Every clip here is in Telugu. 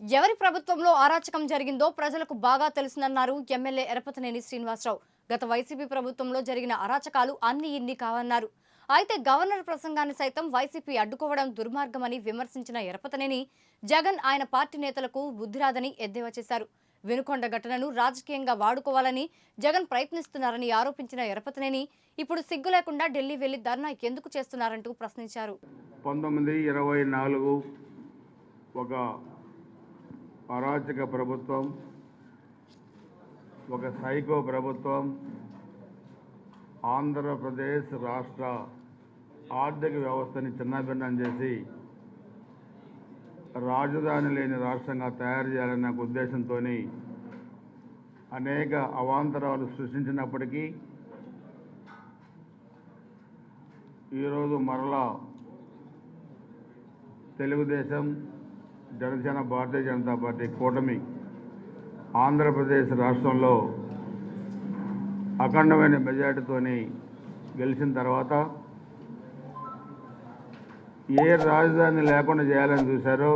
ఎవరి ప్రభుత్వంలో అరాచకం జరిగిందో ప్రజలకు బాగా తెలుసునన్నారు ఎమ్మెల్యే ఎరపతనేని శ్రీనివాసరావు. గత వైసీపీ ప్రభుత్వంలో జరిగిన అరాచకాలు అన్ని ఇన్ని కావన్నారు. అయితే గవర్నర్ ప్రసంగాన్ని సైతం వైసీపీ అడ్డుకోవడం దుర్మార్గమని విమర్శించిన ఎరపతనేని జగన్ ఆయన పార్టీ నేతలకు బుద్ధిరాదని ఎద్దేవా చేశారు. వెనుకొండ ఘటనను రాజకీయంగా వాడుకోవాలని జగన్ ప్రయత్నిస్తున్నారని ఆరోపించిన ఎరపతనేని ఇప్పుడు సిగ్గు లేకుండా ఢిల్లీ వెళ్ళి ధర్నా ఎందుకు చేస్తున్నారంటూ ప్రశ్నించారు. పంతొమ్మిది ఇరవై నాలుగు ఒక అరాచక ప్రభుత్వం ఒక సైకో ప్రభుత్వం ఆంధ్రప్రదేశ్ రాష్ట్ర ఆర్థిక వ్యవస్థని చిన్నభిన్నం చేసి రాజధాని లేని రాష్ట్రంగా తయారు చేయాలన్న ఉద్దేశంతో అనేక అవాంతరాలు సృష్టించినప్పటికీ ఈరోజు మరలా తెలుగుదేశం జనసేన భారతీయ జనతా పార్టీ కూటమి ఆంధ్రప్రదేశ్ రాష్ట్రంలో అఖండమైన మెజార్టీతోని గెలిచిన తర్వాత ఏ రాజధాని లేకుండా చేయాలని చూశారో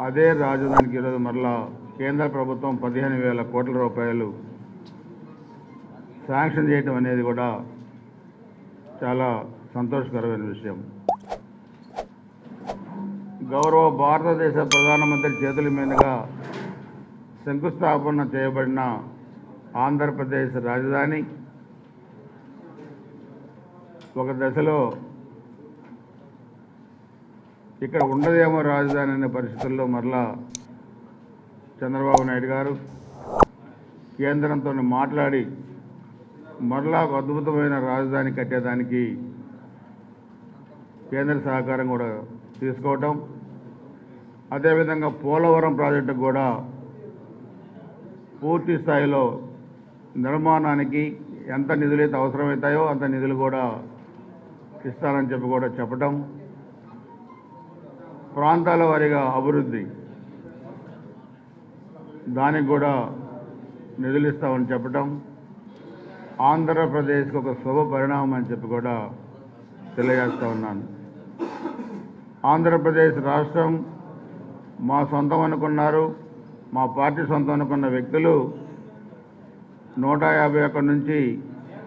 అదే రాజధానికి ఈరోజు మరలా కేంద్ర ప్రభుత్వం పదిహేను వేల కోట్ల రూపాయలు శాంక్షన్ చేయటం అనేది కూడా చాలా సంతోషకరమైన విషయం. గౌరవ భారతదేశ ప్రధానమంత్రి చేతుల మీదుగా శంకుస్థాపన చేయబడిన ఆంధ్రప్రదేశ్ రాజధాని. ఒక దశలో ఇక్కడ ఉండదేమో రాజధాని అనే పరిస్థితుల్లో మరలా చంద్రబాబు నాయుడు గారు కేంద్రంతో మాట్లాడి మరలా ఒక అద్భుతమైన రాజధాని కట్టేదానికి కేంద్ర సహకారం కూడా తీసుకోవటం అదేవిధంగా పోలవరం ప్రాజెక్టు కూడా పూర్తి స్థాయిలో నిర్మాణానికి ఎంత నిధులైతే అవసరమవుతాయో అంత నిధులు కూడా ఇస్తానని చెప్పి కూడా చెప్పటం. ప్రాంతాల వారీగా అభివృద్ధి. దానికి కూడా నిధులు ఇస్తామని చెప్పటం. ఆంధ్రప్రదేశ్కి ఒక శుభ పరిణామం అని చెప్పి కూడా తెలియజేస్తా ఉన్నాను. ఆంధ్రప్రదేశ్ రాష్ట్రం మా సొంతం అనుకున్నారు మా పార్టీ సొంతం అనుకున్న వ్యక్తులు నూట యాభై ఒకటి నుంచి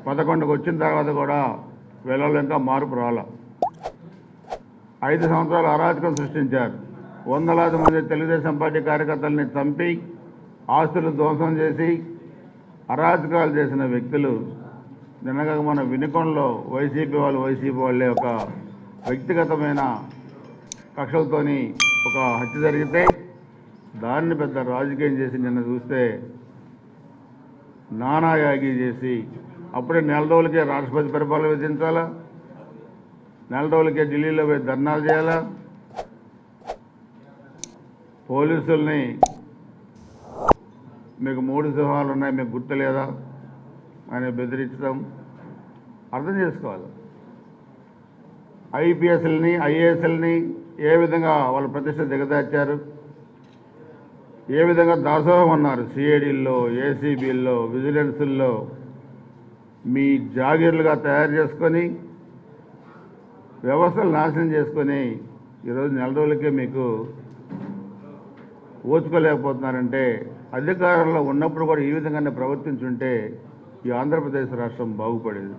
పదకొండుకు వచ్చిన తర్వాత కూడా వీళ్ళలో ఇంకా మార్పు రాల. ఐదు సంవత్సరాలు అరాచకం సృష్టించారు. వందలాది మంది తెలుగుదేశం పార్టీ కార్యకర్తల్ని చంపి ఆస్తులు ధ్వంసం చేసి అరాచకాలు చేసిన వ్యక్తులు నిన్నగా మన వినుకొండలో వైసీపీ వాళ్ళు వైసీపీ వాళ్ళే ఒక వ్యక్తిగతమైన కక్షలతోని ఒక హత్య జరిగితే దాన్ని పెద్ద రాజకీయం చేసి నిన్న చూస్తే నానాయాగి చేసి అప్పుడే నెల రోజులకే రాష్ట్రపతి పరిపాలన విధించాలా? నెల రోజులకే ఢిల్లీలో పోయి ధర్నా చేయాలా? పోలీసుల్ని మీకు మూడు సింహాలు ఉన్నాయి మీకు గుర్తులేదా అని బెదిరించడం అర్థం చేసుకోవాలి. ఐపీఎస్ఎల్ని ఐఏఎస్ఎల్ని ఏ విధంగా వాళ్ళ ప్రతిష్ట దిగదార్చారు ఏ విధంగా దాసోహం అన్నారు? సిఐడిల్లో ఏసీబీల్లో విజిలెన్సుల్లో మీ జాగీర్లుగా తయారు చేసుకొని వ్యవస్థలు నాశనం చేసుకొని ఈరోజు నెల రోజులకే మీకు ఓచుకోలేకపోతున్నారంటే అధికారంలో ఉన్నప్పుడు కూడా ఈ విధంగానే ప్రవర్తించుంటే ఈ ఆంధ్రప్రదేశ్ రాష్ట్రం బాగుపడేది.